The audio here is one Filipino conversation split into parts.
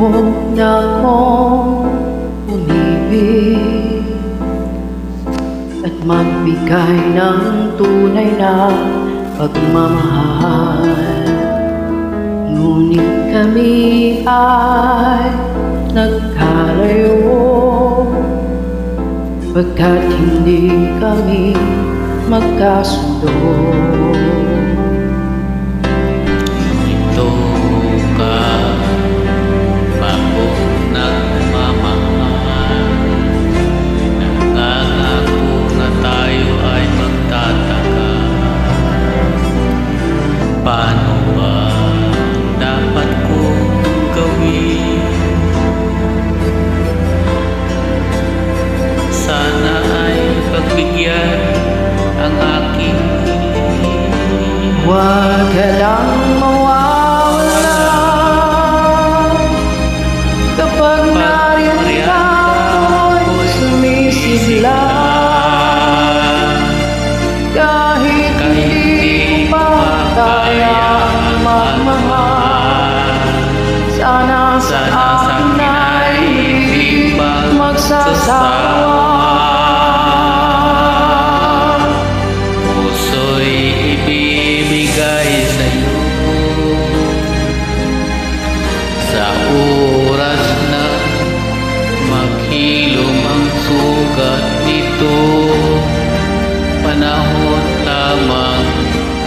mo na akong umibig At magbigay ng tunay na pagmamahal. Ngunit kami ay nagkalayo. Pagkat hindi kami magkasundo Paano ba dapat kong gawin? Sana ay pagbigyan ang aking. Huwag ka magmahal Sana sa akin ay hindi magsasawa. Puso'y ibibigay sa'yo. Sa oras na maghilom ang sugat nito Panahon lamang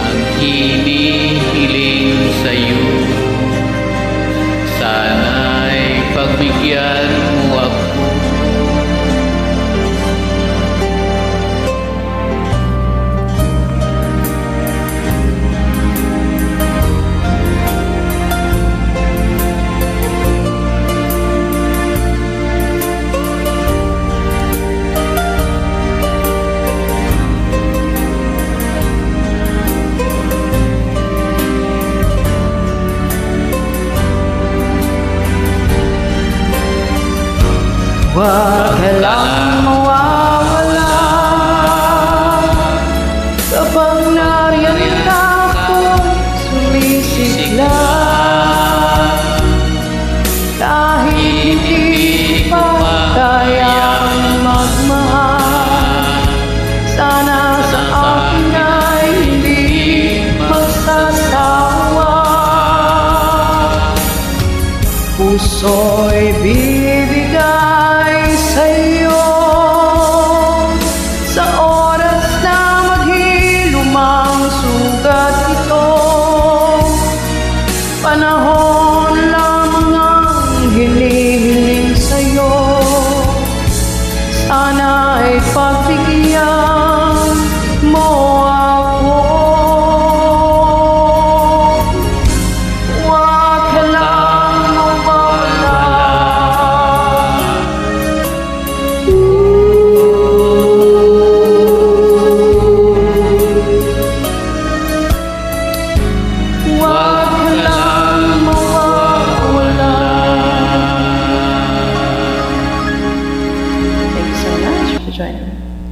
ang hinihiling Huwag ang join them.